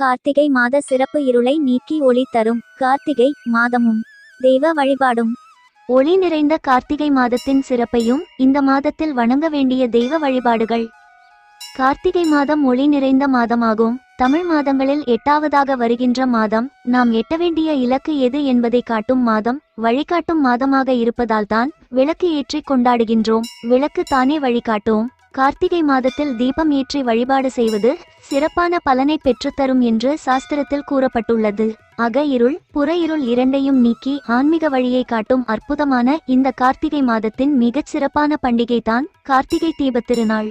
கார்த்திகை மாத சிறப்பு இருளை நீக்கி ஒளி தரும். கார்த்திகை மாதமும். தெய்வ வழிபாடும். ஒளி நிறைந்த கார்த்திகை மாதத்தின் சிறப்பையும் இந்த மாதத்தில் வணங்க வேண்டிய தெய்வ வழிபாடுகள். கார்த்திகை மாதம் ஒளி நிறைந்த மாதமாகும். தமிழ் மாதங்களில் எட்டாவதாக வருகின்ற மாதம் நாம் எட்ட வேண்டிய இலக்கு எது என்பதை காட்டும் மாதம் வழிகாட்டும் மாதமாக இருப்பதால்தான் விளக்கு ஏற்றி கொண்டாடுகின்றோம். விளக்கு தானே வழிகாட்டும். கார்த்திகை மாதத்தில் தீபம் ஏற்றி வழிபாடு செய்வது சிறப்பான பலனை பெற்றுத்தரும் என்று சாஸ்திரத்தில் கூறப்பட்டுள்ளது. அக இருள் புற இருள் இரண்டையும் நீக்கி ஆன்மீக வழியை காட்டும் அற்புதமான இந்த கார்த்திகை மாதத்தின் மிகச் சிறப்பான பண்டிகை தான் கார்த்திகை தீப திருநாள்.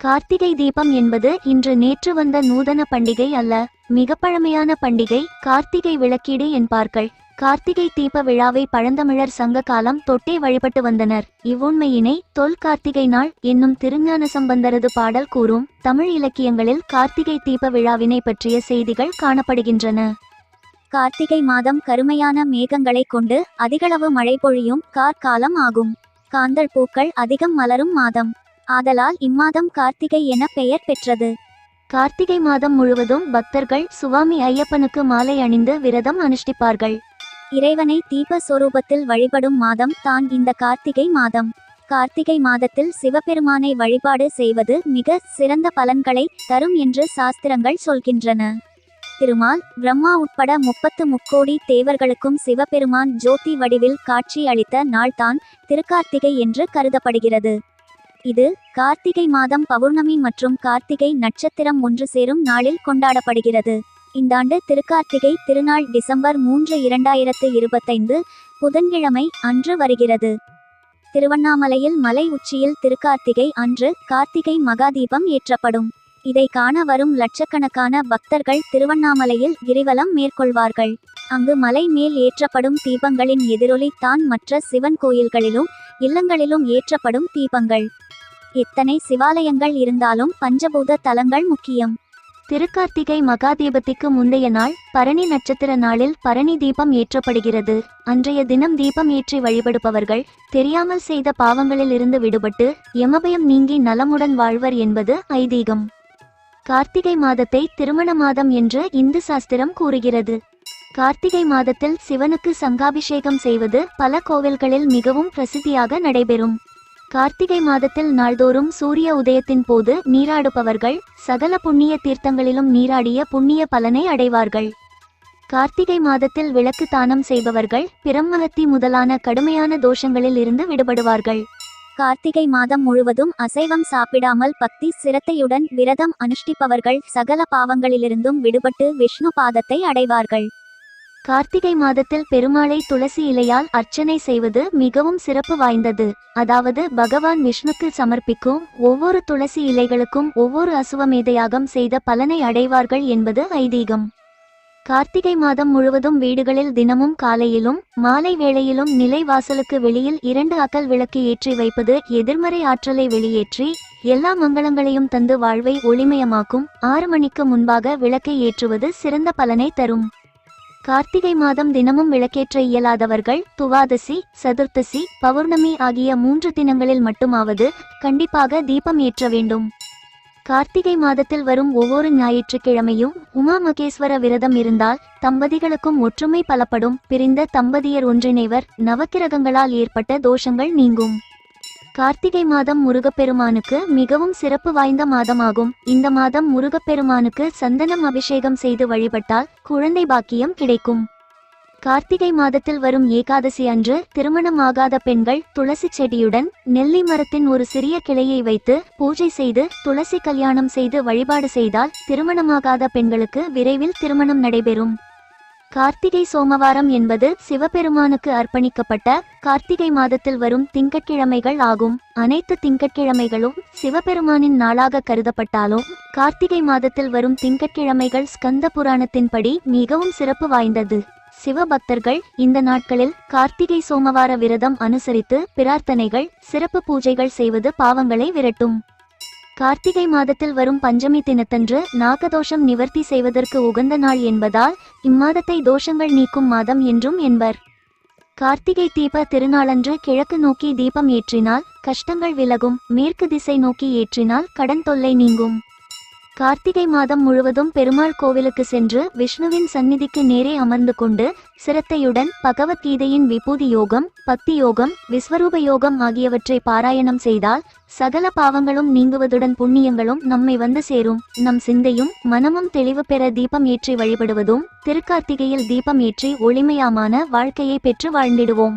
கார்த்திகை தீபம் என்பது இன்று நேற்று வந்த நூதன பண்டிகை அல்ல மிக பழமையான பண்டிகை கார்த்திகை விளக்கீடு என்பார்கள். கார்த்திகை தீப விழாவை பழந்தமிழர் சங்க காலம் தொட்டே வழிபட்டு வந்தனர். இவ்வுண்மையினை தொல் கார்த்திகை நாள் என்னும் திருஞான சம்பந்தரது பாடல் கூறும் தமிழ் இலக்கியங்களில் கார்த்திகை தீப விழாவினை பற்றிய செய்திகள் காணப்படுகின்றன. கார்த்திகை மாதம் கருமையான மேகங்களை கொண்டு அதிகளவு மழை பொழியும் கார்காலம் ஆகும். காந்தல் பூக்கள் அதிகம் மலரும் மாதம். ஆதலால் இம்மாதம் கார்த்திகை என பெயர் பெற்றது. கார்த்திகை மாதம் முழுவதும் பக்தர்கள் சுவாமி ஐயப்பனுக்கு மாலை அணிந்து விரதம் அனுஷ்டிப்பார்கள். இறைவனை தீப சொரூபத்தில் வழிபடும் மாதம் தான் இந்த கார்த்திகை மாதம். கார்த்திகை மாதத்தில் சிவபெருமானை வழிபாடு செய்வது மிக சிறந்த பலன்களை தரும் என்று சாஸ்திரங்கள் சொல்கின்றன. திருமால் பிரம்மா உட்பட முப்பத்து முக்கோடி தேவர்களுக்கும் சிவபெருமான் ஜோதி வடிவில் காட்சி அளித்த நாள்தான் திருக்கார்த்திகை என்று கருதப்படுகிறது. இது கார்த்திகை மாதம் பௌர்ணமி மற்றும் கார்த்திகை நட்சத்திரம் ஒன்று சேரும் நாளில் கொண்டாடப்படுகிறது. இந்த ஆண்டு திருக்கார்த்திகை திருநாள் டிசம்பர் மூன்று இரண்டாயிரத்து இருபத்தைந்து புதன்கிழமை அன்று வருகிறது. திருவண்ணாமலையில் மலை உச்சியில் திருக்கார்த்திகை அன்று கார்த்திகை மகாதீபம் ஏற்றப்படும். இதை காண வரும் லட்சக்கணக்கான பக்தர்கள் திருவண்ணாமலையில் கிரிவலம் மேற்கொள்வார்கள். அங்கு மலை மேல் ஏற்றப்படும் தீபங்களின் எதிரொலி தான் மற்ற சிவன் கோயில்களிலும் இல்லங்களிலும் ஏற்றப்படும் தீபங்கள். எத்தனை சிவாலயங்கள் இருந்தாலும் பஞ்சபூத தலங்கள் முக்கியம். திருக்கார்த்திகை மகாதீபத்திற்கு முந்தைய நாள் பரணி நட்சத்திர நாளில் பரணி தீபம் ஏற்றப்படுகிறது. அன்றைய தினம் தீபம் ஏற்றி வழிபடுபவர்கள் தெரியாமல் செய்த பாவங்களில் இருந்து விடுபட்டு யமபயம் நீங்கி நலமுடன் வாழ்வர் என்பது ஐதீகம். கார்த்திகை மாதத்தை திருமண மாதம் என்று இந்து சாஸ்திரம் கூறுகிறது. கார்த்திகை மாதத்தில் சிவனுக்கு சங்காபிஷேகம் செய்வது பல கோவில்களில் மிகவும் பிரசித்தியாக நடைபெறும். கார்த்திகை மாதத்தில் நாள்தோறும் சூரிய உதயத்தின் போது நீராடுபவர்கள் சகல புண்ணிய தீர்த்தங்களிலும் நீராடிய புண்ணிய பலனை அடைவார்கள். கார்த்திகை மாதத்தில் விளக்கு தானம் செய்பவர்கள் பிரம்மஹத்தி முதலான கடுமையான தோஷங்களில் இருந்து விடுபடுவார்கள். கார்த்திகை மாதம் முழுவதும் அசைவம் சாப்பிடாமல் பக்தி சிரத்தையுடன் விரதம் அனுஷ்டிப்பவர்கள் சகல பாவங்களிலிருந்தும் விடுபட்டு விஷ்ணு பாதத்தை அடைவார்கள். கார்த்திகை மாதத்தில் பெருமாளை துளசி இலையால் அர்ச்சனை செய்வது மிகவும் சிறப்பு வாய்ந்தது. அதாவது பகவான் விஷ்ணுக்கு சமர்ப்பிக்கும் ஒவ்வொரு துளசி இலைகளுக்கும் ஒவ்வொரு அசுவமேதையாகம் செய்த பலனை அடைவார்கள் என்பது ஐதீகம். கார்த்திகை மாதம் முழுவதும் வீடுகளில் தினமும் காலையிலும் மாலை வேளையிலும் நிலை வாசலுக்கு வெளியில் இரண்டு அகல் விளக்கு ஏற்றி வைப்பது எதிர்மறை ஆற்றலை வெளியேற்றி எல்லா மங்களங்களையும் தந்து வாழ்வை ஒளிமயமாக்கும் ஆறு மணிக்கு முன்பாக விளக்கை ஏற்றுவது சிறந்த பலனை தரும். கார்த்திகை மாதம் தினமும் விளக்கேற்ற இயலாதவர்கள் துவாதசி சதுர்த்தசி பௌர்ணமி ஆகிய மூன்று தினங்களில் மட்டுமாவது கண்டிப்பாக தீபம் ஏற்ற வேண்டும். கார்த்திகை மாதத்தில் வரும் ஒவ்வொரு ஞாயிற்றுக்கிழமையும் உமா மகேஸ்வர விரதம் இருந்தால் தம்பதிகளுக்கும் ஒற்றுமை பலப்படும். பிரிந்த தம்பதியர் ஒன்றிணைவர். நவக்கிரகங்களால் ஏற்பட்ட தோஷங்கள் நீங்கும். கார்த்திகை மாதம் முருகப்பெருமானுக்கு மிகவும் சிறப்பு வாய்ந்த மாதமாகும். இந்த மாதம் முருகப்பெருமானுக்கு சந்தனம் அபிஷேகம் செய்து வழிபட்டால் குழந்தை பாக்கியம் கிடைக்கும். கார்த்திகை மாதத்தில் வரும் ஏகாதசி அன்று திருமணம் ஆகாத பெண்கள் துளசி செடியுடன் நெல்லி மரத்தின் ஒரு சிறிய கிளையை வைத்து பூஜை செய்து துளசி கல்யாணம் செய்து வழிபாடு செய்தால் திருமணமாகாத பெண்களுக்கு விரைவில் திருமணம் நடைபெறும். கார்த்திகை சோமவாரம் என்பது சிவபெருமானுக்கு அர்ப்பணிக்கப்பட்ட கார்த்திகை மாதத்தில் வரும் திங்கட்கிழமைகள் ஆகும். அனைத்து திங்கட்கிழமைகளும் சிவபெருமானின் நாளாக கருதப்பட்டாலும் கார்த்திகை மாதத்தில் வரும் திங்கட்கிழமைகள் ஸ்கந்த புராணத்தின்படி மிகவும் சிறப்பு வாய்ந்தது. சிவபக்தர்கள் இந்த நாட்களில் கார்த்திகை சோமவார விரதம் அனுசரித்து பிரார்த்தனைகள் சிறப்பு பூஜைகள் செய்வது பாவங்களை விரட்டும். கார்த்திகை மாதத்தில் வரும் பஞ்சமி தினத்தன்று நாகதோஷம் நிவர்த்தி செய்வதற்கு உகந்த நாள் என்பதால் இம்மாதத்தை தோஷங்கள் நீக்கும் மாதம் என்றும் என்பர். கார்த்திகை தீப திருநாளன்று கிழக்கு நோக்கி தீபம் ஏற்றினால் கஷ்டங்கள் விலகும் மேற்கு திசை நோக்கி ஏற்றினால் கடன் தொல்லை நீங்கும். கார்த்திகை மாதம் முழுவதும் பெருமாள் கோவிலுக்கு சென்று விஷ்ணுவின் சந்நிதிக்கு நேரே அமர்ந்து கொண்டு சிரத்தையுடன் பகவத்கீதையின் விபூதி யோகம் பக்தி யோகம் விஸ்வரூப யோகம் ஆகியவற்றை பாராயணம் செய்தால் சகல பாவங்களும் நீங்குவதுடன் புண்ணியங்களும் நம்மை வந்து சேரும். நம் சிந்தையும் மனமும் தெளிவு பெற தீபம் ஏற்றி வழிபடுவதும் திருக்கார்த்திகையில் தீபம் ஏற்றி ஒளிமையாமான வாழ்க்கையை பெற்று வாழ்ந்திடுவோம்.